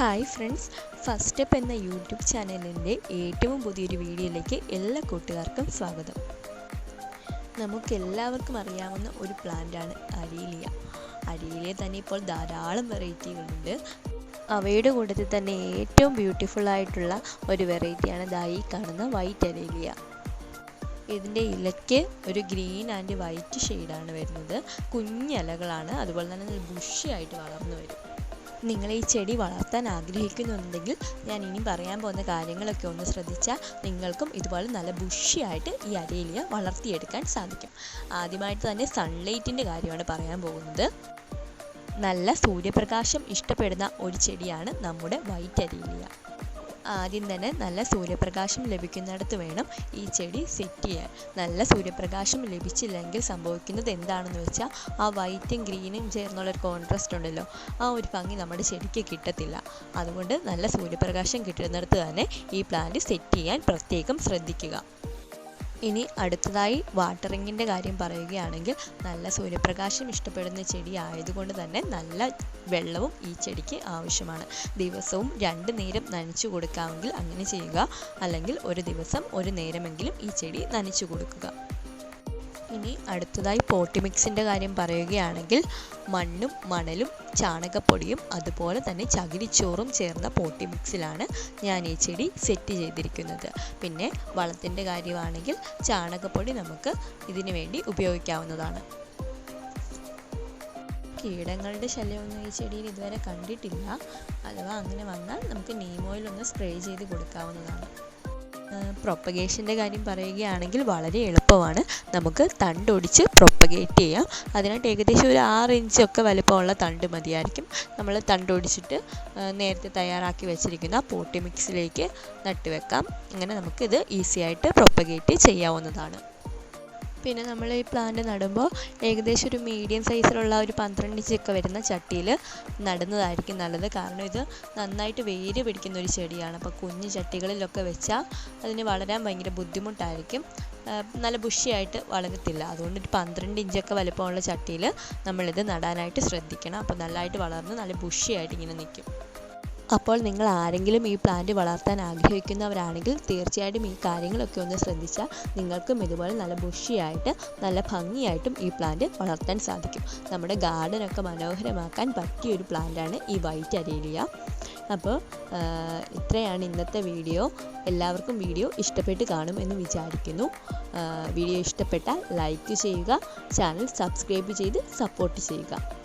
Hi friends first step എന്ന YouTube ചാനലിന്റെ ഏറ്റവും പുതിയൊരു വീഡിയോയിലേക്ക് എല്ലാ കൂട്ടുകാർക്കും സ്വാഗതം. നമുക്കെല്ലാവർക്കും അറിയാവുന്ന ഒരു പ്ലാന്റാണ് അരീലിയ അരീലിയ തന്നെ ഇപ്പോൾ ധാരാളം വെറൈറ്റികളുണ്ട് അവയുടെ കൂട്ടത്തിൽ തന്നെ ഏറ്റവും ബ്യൂട്ടിഫുൾ ആയിട്ടുള്ള ഒരു വെറൈറ്റിയാണ് ഈ കാണുന്ന വൈറ്റ് അരീലിയ ഇതിന്റെ ഇലയ്ക്ക് ഒരു ഗ്രീൻ ആൻഡ് വൈറ്റ് ഷെയ്ഡാണ് വരുന്നത്. കുഞ്ഞലകളാണ് അതുപോലെ തന്നെ ബുഷിയായിട്ട് വളർന്നു വരും. നിങ്ങൾ ഈ ചെടി വളർത്താൻ ആഗ്രഹിക്കുന്നുണ്ടെങ്കിൽ ഞാൻ ഇനി പറയാൻ പോകുന്ന കാര്യങ്ങളൊക്കെ ഒന്ന് ശ്രദ്ധിച്ചാൽ നിങ്ങൾക്കും ഇതുപോലെ നല്ല ബുഷിയായിട്ട് ഈ അരേലിയ വളർത്തിയെടുക്കാൻ സാധിക്കും. ആദ്യമായിട്ട് തന്നെ സൺലൈറ്റിന്റെ കാര്യമാണ് പറയാൻ പോകുന്നത്. നല്ല സൂര്യപ്രകാശം ഇഷ്ടപ്പെടുന്ന ഒരു ചെടിയാണ് നമ്മുടെ വൈറ്റ് അരേലിയ ആദ്യം തന്നെ നല്ല സൂര്യപ്രകാശം ലഭിക്കുന്നിടത്ത് വേണം ഈ ചെടി സെറ്റ് ചെയ്യാൻ. നല്ല സൂര്യപ്രകാശം ലഭിച്ചില്ലെങ്കിൽ സംഭവിക്കുന്നത് എന്താണെന്ന് വെച്ചാൽ ആ വൈറ്റും ഗ്രീനും ചേർന്നുള്ള കോൺട്രാസ്റ്റ് ഉണ്ടല്ലോ ആ ഒരു ഭംഗി നമ്മുടെ ചെടിക്ക് കിട്ടത്തില്ല. അതുകൊണ്ട് നല്ല സൂര്യപ്രകാശം കിട്ടുന്നിടത്ത് തന്നെ ഈ പ്ലാന്റ് സെറ്റ് ചെയ്യാൻ പ്രത്യേകം ശ്രദ്ധിക്കുക. ഇനി അടുത്തതായി വാട്ടറിങ്ങിന്റെ കാര്യം പറയുകയാണെങ്കിൽ നല്ല സൂര്യപ്രകാശം ഇഷ്ടപ്പെടുന്ന ചെടി ആയതുകൊണ്ട് തന്നെ നല്ല വെള്ളവും ഈ ചെടിക്ക് ആവശ്യമാണ്. ദിവസവും രണ്ട് നേരം നനച്ചു കൊടുക്കാമെങ്കിൽ അങ്ങനെ ചെയ്യുക. അല്ലെങ്കിൽ ഒരു ദിവസം ഒരു നേരമെങ്കിലും ഈ ചെടി നനച്ചു കൊടുക്കുക. ഇനി അടുത്തതായി പോട്ടി മിക്സിന്റെ കാര്യം പറയുകയാണെങ്കിൽ മണ്ണും മണലും ചാണകപ്പൊടിയും അതുപോലെ തന്നെ ചകിരിച്ചോറും ചേർന്ന പോട്ടി മിക്സിലാണ് ഞാൻ ഈ ചെടി സെറ്റ് ചെയ്തിരിക്കുന്നത്. പിന്നെ വളത്തിന്റെ കാര്യമാണെങ്കിൽ ചാണകപ്പൊടി നമുക്ക് ഇതിനു വേണ്ടി ഉപയോഗിക്കാവുന്നതാണ്. കീടങ്ങളുടെ ശല്യമൊന്നും ഈ ചെടിയിൽ ഇതുവരെ കണ്ടിട്ടില്ല. അഥവാ അങ്ങനെ വന്നാൽ നമുക്ക് നീമോയിൽ ഒന്ന് സ്പ്രേ ചെയ്ത് കൊടുക്കാവുന്നതാണ്. പ്രൊപ്പഗേഷന്റെ കാര്യം പറയുകയാണെങ്കിൽ വളരെ എളുപ്പമാണ്. നമുക്ക് തണ്ടൊടിച്ച് പ്രൊപ്പഗേറ്റ് ചെയ്യാം. അതിനായിട്ട് ഏകദേശം ഒരു ആറ് ഇഞ്ചൊക്കെ വലുപ്പമുള്ള തണ്ട് മതിയായിരിക്കും. നമ്മൾ തണ്ടൊടിച്ചിട്ട് നേരത്തെ തയ്യാറാക്കി വെച്ചിരിക്കുന്ന പോട്ടി മിക്സിലേക്ക് നട്ടുവെക്കാം. അങ്ങനെ നമുക്കിത് ഈസി ആയിട്ട് പ്രൊപ്പഗേറ്റ് ചെയ്യാവുന്നതാണ്. പിന്നെ നമ്മൾ ഈ പ്ലാന്റ് നടുമ്പോൾ ഏകദേശം ഒരു മീഡിയം സൈസിലുള്ള ഒരു പന്ത്രണ്ട് ഇഞ്ചൊക്കെ വരുന്ന ചട്ടിയിൽ നടുന്നതായിരിക്കും നല്ലത്. കാരണം ഇത് നന്നായിട്ട് വേര് പിടിക്കുന്ന ഒരു ചെടിയാണ്. അപ്പോൾ കുഞ്ഞു ചട്ടികളിലൊക്കെ വെച്ചാൽ അതിന് വളരാൻ ഭയങ്കര ബുദ്ധിമുട്ടായിരിക്കും. നല്ല ബുഷിയായിട്ട് വളരത്തില്ല. അതുകൊണ്ട് ഒരു പന്ത്രണ്ട് ഇഞ്ചൊക്കെ വലുപ്പമുള്ള ചട്ടിയിൽ നമ്മളിത് നടാനായിട്ട് ശ്രദ്ധിക്കണം. അപ്പോൾ നല്ലതായിട്ട് വളർന്ന് നല്ല ബുഷിയായിട്ട് ഇങ്ങനെ നിൽക്കും അപ്പോൾ നിങ്ങൾ ആരെങ്കിലും ഈ പ്ലാന്റ് വളർത്താൻ ആഗ്രഹിക്കുന്നവരാണെങ്കിൽ തീർച്ചയായിട്ടും ഈ കാര്യങ്ങളൊക്കെ ഒന്ന് ശ്രദ്ധിച്ചാൽ നിങ്ങൾക്കും ഇതുപോലെ നല്ല ബുഷിയായിട്ട് നല്ല ഭംഗിയായിട്ടും ഈ പ്ലാന്റ് വളർത്താൻ സാധിക്കും. നമ്മുടെ ഗാർഡനൊക്കെ മനോഹരമാക്കാൻ പറ്റിയ ഒരു പ്ലാന്റാണ് ഈ വൈറ്റ് അരേലിയ. അപ്പോൾ ഇത്രയാണ് ഇന്നത്തെ വീഡിയോ എല്ലാവർക്കും വീഡിയോ ഇഷ്ടപ്പെട്ട് കാണും എന്ന് വിചാരിക്കുന്നു. വീഡിയോ ഇഷ്ടപ്പെട്ടാൽ ലൈക്ക് ചെയ്യുക ചാനൽ സബ്സ്ക്രൈബ് ചെയ്ത് സപ്പോർട്ട് ചെയ്യുക.